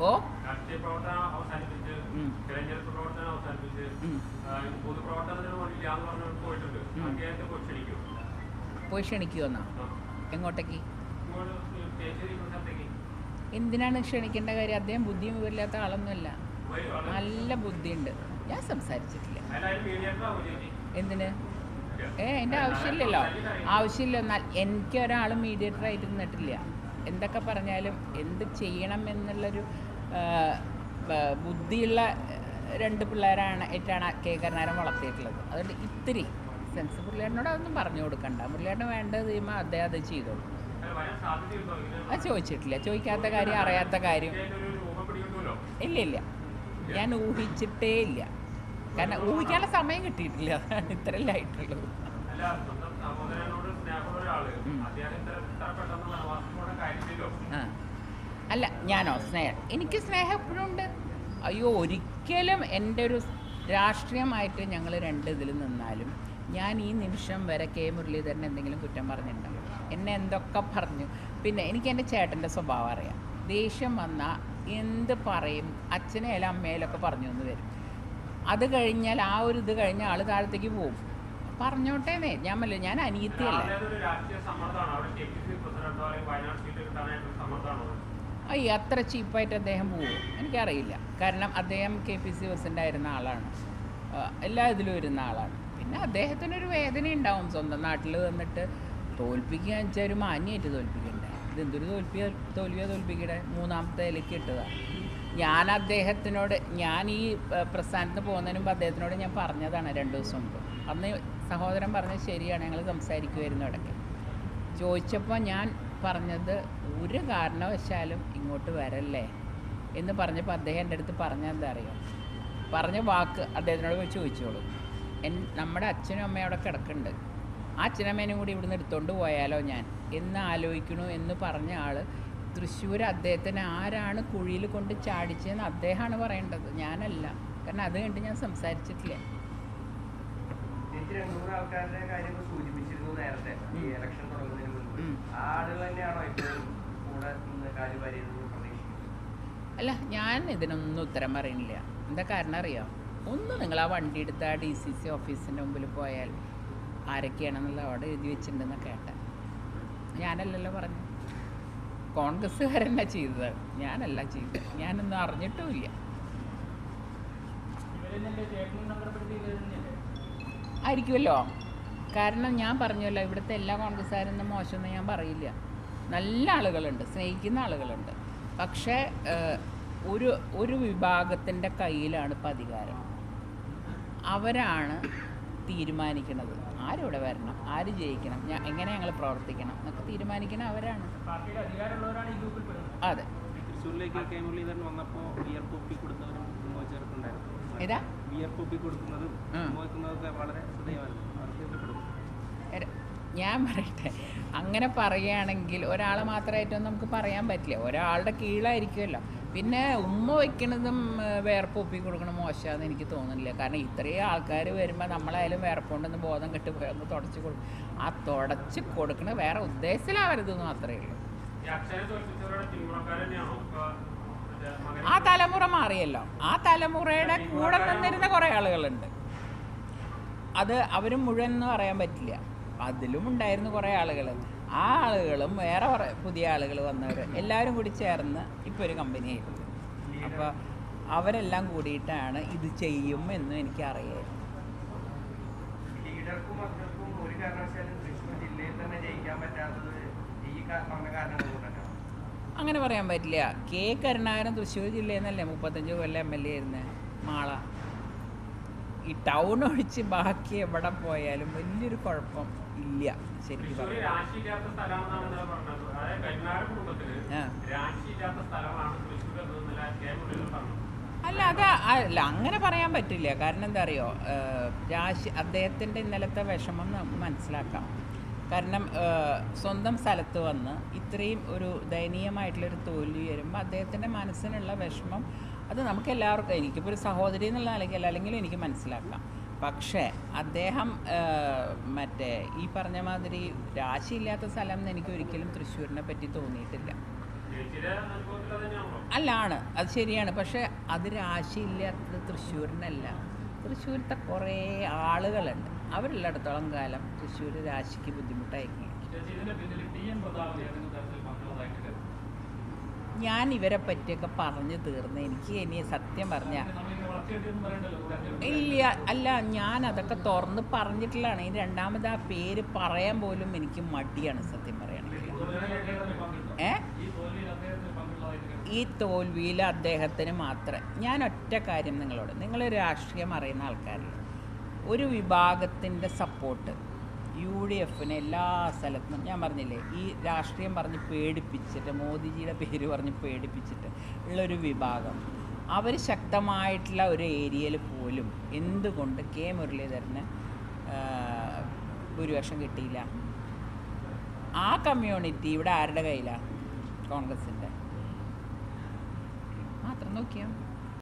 ഓ പോയി ക്ഷണിക്കുമെന്നാ. എങ്ങോട്ടേക്ക് എന്തിനാണ് ക്ഷണിക്കേണ്ട കാര്യം അദ്ദേഹം ബുദ്ധിയും വിവരമില്ലാത്ത ആളൊന്നുമല്ല. നല്ല ബുദ്ധിയുണ്ട് ഞാൻ സംസാരിച്ചിട്ടില്ല എന്തിന് ഏ എന്റെ ആവശ്യമില്ലല്ലോ ആവശ്യമില്ല എന്നാൽ എനിക്ക് ഒരാളും മീഡിയേറ്റർ ആയിട്ട് നിന്നിട്ടില്ല എന്തൊക്കെ പറഞ്ഞാലും എന്ത് ചെയ്യണം എന്നുള്ളൊരു ബുദ്ധിയുള്ള രണ്ട് പിള്ളേരാണ് ഏറ്റാണ് കെ കരുണാരം വളർത്തിയിട്ടുള്ളത്. അതുകൊണ്ട് ഇത്തിരി സെൻസ് മുരളിയേട്ടനോട് അതൊന്നും പറഞ്ഞു കൊടുക്കണ്ട. മുരളിയേട്ടൻ വേണ്ടത് ചെയ്യുമ്പോൾ അദ്ദേഹം അത് ചെയ്തോളൂ. അത് ചോദിച്ചിട്ടില്ല. ചോദിക്കാത്ത കാര്യം അറിയാത്ത കാര്യം. ഇല്ല ഇല്ല. ഞാൻ ഊഹിച്ചിട്ടേ ഇല്ല. കാരണം ഊഹിക്കാനുള്ള സമയം കിട്ടിയിട്ടില്ല. അതാണ് ഇത്രയല്ലേ അല്ല ഞാനോ സ്നേഹം. എനിക്ക് സ്നേഹം എപ്പോഴും ഉണ്ട് അയ്യോ ഒരിക്കലും എന്റെ ഒരു രാഷ്ട്രീയമായിട്ട് ഞങ്ങൾ രണ്ട് ഇതിൽ നിന്നാലും ഞാൻ ഈ നിമിഷം വരെ കെ. മുരളീധരൻ എന്തെങ്കിലും കുറ്റം പറഞ്ഞിട്ടുണ്ടാവും എന്നെ എന്തൊക്കെ പറഞ്ഞു? പിന്നെ എനിക്ക് എന്റെ ചേട്ടന്റെ സ്വഭാവം അറിയാം. ദേഷ്യം വന്നാൽ എന്ത് പറയും? അച്ഛനെ അല്ല അമ്മയിലൊക്കെ പറഞ്ഞു എന്ന് വരും. അത് കഴിഞ്ഞാൽ ആ ഒരു ഇത് കഴിഞ്ഞ ആൾ താഴത്തേക്ക് പോകും പറഞ്ഞോട്ടേന്നേ ഞാൻ മല്ല ഞാൻ അനിയത്തിയല്ല അയ്യ അത്ര ചീപ്പായിട്ട് അദ്ദേഹം പോവും. എനിക്കറിയില്ല. കാരണം അദ്ദേഹം കെ പി സി ബസിന്റെ ആയിരുന്ന ആളാണ് എല്ലാ ഇതിലും ഇരുന്ന ആളാണ്. പിന്നെ അദ്ദേഹത്തിനൊരു വേദന ഉണ്ടാവും. സ്വന്തം നാട്ടിൽ വന്നിട്ട് തോൽപ്പിക്കുക വെച്ചാൽ ഒരു മാന്യമായിട്ട് തോൽപ്പിക്കണ്ടേ? ഇതെന്തൊരു തോൽപ്പിയ തോൽവിയോ തോൽപ്പിക്കടെ മൂന്നാമത്തെ ഇലയ്ക്ക് ഇട്ടതാണ് ഞാൻ അദ്ദേഹത്തിനോട് ഞാൻ ഈ പ്രസ്ഥാനത്ത് പോകുന്നതിന് മുമ്പ് അദ്ദേഹത്തിനോട് ഞാൻ പറഞ്ഞതാണ് രണ്ട് ദിവസം മുമ്പ്. അന്ന് സഹോദരൻ പറഞ്ഞത് ശരിയാണ്. ഞങ്ങൾ സംസാരിക്കുമായിരുന്നു ഇടയ്ക്ക് ചോദിച്ചപ്പോൾ ഞാൻ പറഞ്ഞത് ഒരു കാരണവശാലും ഇങ്ങോട്ട് വരല്ലേ? എന്ന് പറഞ്ഞപ്പോൾ അദ്ദേഹം എന്റെ അടുത്ത് പറഞ്ഞത് എന്താ അറിയോ? പറഞ്ഞ വാക്ക് അദ്ദേഹത്തിനോട് പോയി ചോദിച്ചോളൂ. എൻ നമ്മുടെ അച്ഛനും അമ്മയും അവിടെ കിടക്കുന്നുണ്ട്. ആ അച്ഛനമ്മേനും കൂടി ഇവിടുന്ന് എടുത്തോണ്ട് പോയാലോ ഞാൻ? എന്ന് ആലോചിക്കണു എന്ന് പറഞ്ഞ ആൾ തൃശ്ശൂർ അദ്ദേഹത്തിന് ആരാണ് കുഴിയിൽ കൊണ്ട് ചാടിച്ചതെന്ന് അദ്ദേഹമാണ് പറയേണ്ടത്. ഞാനല്ല. കാരണം അത് കണ്ട് ഞാൻ സംസാരിച്ചിട്ടില്ല. ചേച്ചി രണ്ട് ആൾക്കാരുടെ കാര്യങ്ങൾ സൂചിപ്പിച്ചിരുന്നു നേരത്തെ. ഈ ഇലക്ഷൻ തുടങ്ങുന്നതിന് അല്ല ഞാൻ ഇതിനൊന്നും ഉത്തരം പറയുന്നില്ല എന്താ കാരണം അറിയാം? ഒന്ന് നിങ്ങൾ ആ വണ്ടി എടുത്ത് ആ ഡി സി സി ഓഫീസിന്റെ മുമ്പിൽ പോയാൽ ആരൊക്കെയാണെന്നുള്ള അവിടെ എഴുതി വെച്ചിട്ടുണ്ടെന്ന് കേട്ടെ. ഞാനല്ലല്ലോ പറഞ്ഞു. കോൺഗ്രസ്സുകാരല്ല ചെയ്തത്. ഞാനല്ല ചെയ്തത്. ഞാനൊന്നും അറിഞ്ഞിട്ടുമില്ല. ആയിരിക്കുമല്ലോ. കാരണം ഞാൻ പറഞ്ഞല്ലോ ഇവിടുത്തെ എല്ലാ കോൺഗ്രസ്സുകാരൊന്നും മോശമെന്ന് ഞാൻ പറയില്ല. നല്ല ആളുകളുണ്ട് സ്നേഹിക്കുന്ന ആളുകളുണ്ട്. പക്ഷേ ഒരു ഒരു വിഭാഗത്തിന്റെ കയ്യിലാണ് ഇപ്പം അധികാരം. അവരാണ് തീരുമാനിക്കുന്നത്. ആരിവിടെ വരണം? ആര് ജയിക്കണം? ഞാൻ എങ്ങനെ ഞങ്ങൾ പ്രവർത്തിക്കണം? എന്നൊക്കെ തീരുമാനിക്കണം അവരാണ്. അതെ. വിയർപ്പൊപ്പി ഏതാ? വിയർപ്പൊപ്പി കൊടുക്കുന്നതും. വളരെ ശ്രദ്ധേയമായിരുന്നു. ഞാൻ പറയട്ടെ. അങ്ങനെ പറയുകയാണെങ്കിൽ ഒരാളെ മാത്രമായിട്ടൊന്നും നമുക്ക് പറയാൻ പറ്റില്ല. ഒരാളുടെ കീഴായിരിക്കുമല്ലോ പിന്നെ ഉമ്മ വയ്ക്കണതും വേർപ്പ് ഒപ്പി കൊടുക്കണം മോശമാണെന്ന് എനിക്ക് തോന്നുന്നില്ല. കാരണം ഇത്രയും ആൾക്കാർ വരുമ്പോൾ നമ്മളായാലും വേർപ്പുണ്ടെന്ന് ബോധം കെട്ട് ഒന്ന് തുടച്ച് കൊടുക്കും. ആ തുടച്ച് കൊടുക്കണ വേറെ ഉദ്ദേശത്തിലാവരുതെന്ന് മാത്രമേ ഉള്ളൂ. ആ തലമുറ മാറിയല്ലോ. ആ തലമുറയുടെ കൂടെ നിന്നിരുന്ന കുറേ ആളുകളുണ്ട്. അത് അവരും മുഴുവൻ എന്ന് പറയാൻ പറ്റില്ല. അതിലും ഉണ്ടായിരുന്നു കുറേ ആളുകൾ ആ ആളുകളും വേറെ കുറേ പുതിയ ആളുകൾ വന്നവർ എല്ലാവരും കൂടി ചേർന്ന് ഇപ്പോൾ ഒരു കമ്പനി ആയിരുന്നു. അപ്പോൾ അവരെല്ലാം കൂടിയിട്ടാണ് ഇത് ചെയ്യും എന്നും എനിക്കറിയായിരുന്നു. അങ്ങനെ പറയാൻ പറ്റില്ല. കെ കരുണാകരൻ തൃശ്ശൂർ ജില്ലയിൽ നിന്നല്ലേ മുപ്പത്തഞ്ച് കൊല്ലം എം എൽ എ ആയിരുന്നേ? മാള. ഈ ടൗൺ ഒഴിച്ച് ബാക്കി എവിടെ പോയാലും വലിയൊരു കുഴപ്പം ഇല്ല ശരിക്കും അല്ല അത് അല്ല അങ്ങനെ പറയാൻ പറ്റില്ല. കാരണം എന്താ അറിയോ? രാശി അദ്ദേഹത്തിന്റെ ഇന്നലത്തെ വിഷമം നമുക്ക് മനസ്സിലാക്കാം. കാരണം സ്വന്തം സ്ഥലത്ത് വന്ന് ഇത്രയും ഒരു ദയനീയമായിട്ടുള്ളൊരു തോൽവി വരുമ്പോൾ അദ്ദേഹത്തിന്റെ മനസ്സിനുള്ള വിഷമം അത് നമുക്ക് എല്ലാവർക്കും എനിക്കിപ്പോൾ ഒരു സഹോദരി എന്നുള്ള നിലയ്ക്കല്ല അല്ലെങ്കിലും എനിക്ക് മനസ്സിലാക്കാം. പക്ഷേ അദ്ദേഹം മറ്റേ ഈ പറഞ്ഞ മാതിരി രാശിയില്ലാത്ത സ്ഥലം എന്ന് എനിക്ക് ഒരിക്കലും തൃശ്ശൂരിനെ പറ്റി തോന്നിയിട്ടില്ല. അല്ല ആണ്. അത് ശരിയാണ്. പക്ഷേ അത് രാശിയില്ലാത്തത് തൃശ്ശൂരിനല്ല. തൃശ്ശൂരത്തെ കുറേ ആളുകളുണ്ട്. അവരുള്ളിടത്തോളം കാലം തൃശ്ശൂർ രാശിക്ക് ബുദ്ധിമുട്ടായിരിക്കും ഞാൻ ഇവരെ പറ്റിയൊക്കെ പറഞ്ഞു തീർന്ന്. എനിക്ക് ഇനി സത്യം തെരഞ്ഞെടുപ്പ് ഇല്ല അല്ല ഞാൻ അതൊക്കെ തുറന്ന് പറഞ്ഞിട്ടുള്ളതാണ്. ഈ രണ്ടാമത് ആ പേര് പറയാൻ പോലും എനിക്ക് മടിയാണ് സത്യം പറയുകയാണെങ്കിൽ ഏ? ഈ തോൽവിയിൽ അദ്ദേഹത്തിന് മാത്രം. ഞാൻ ഒറ്റ കാര്യം നിങ്ങളോട് നിങ്ങൾ രാഷ്ട്രീയം അറിയുന്ന ആൾക്കാരിൽ ഒരു വിഭാഗത്തിന്റെ സപ്പോർട്ട് യു ഡി എഫിന് എല്ലാ സ്ഥലത്തും ഞാൻ പറഞ്ഞില്ലേ ഈ രാഷ്ട്രീയം പറഞ്ഞ് പേടിപ്പിച്ചിട്ട് മോദിജിയുടെ പേര് പറഞ്ഞ് പേടിപ്പിച്ചിട്ട് ഉള്ളൊരു വിഭാഗം അവർ ശക്തമായിട്ടുള്ള ഒരു ഏരിയയിൽ പോലും എന്തുകൊണ്ട് കെ മുരളീധരന് ഭൂരിപക്ഷം കിട്ടിയില്ല? ആ കമ്മ്യൂണിറ്റി ഇവിടെ ആരുടെ കയ്യിലാണ് കോൺഗ്രസിന്റെ മാത്രം നോക്കിയാൽ